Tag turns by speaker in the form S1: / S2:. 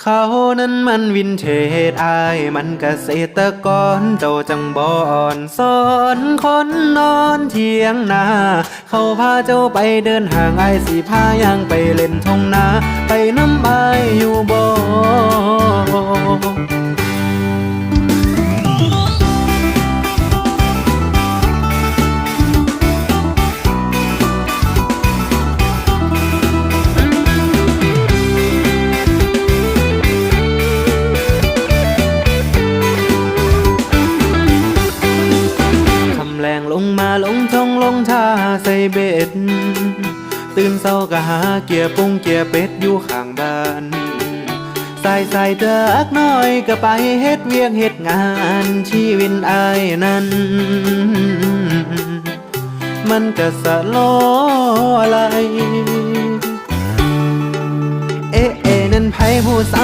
S1: เขานั้นมันวินเทจอายมันเกษตรกรเจ้าจังบอนสอนคนนอนเทียงนา เขาพาเจ้าไปเดินห่างไอายสิพาย่างไปเล่นทงนา แรงลงมาลงทงลงท่าใส่เบ็ด ตื่นเศร้าก็หาเกียร์ปุ้งเกียร์เป็ดอยู่ข้างบ้านใส่ใส่เตือกน้อยก็ไปเฮ็ดเวียกเฮ็ดงานชีวิตอายนั้น มันก็สะโลอะไร เอ๊ะเอ๊ะนั่นไผผู้สาว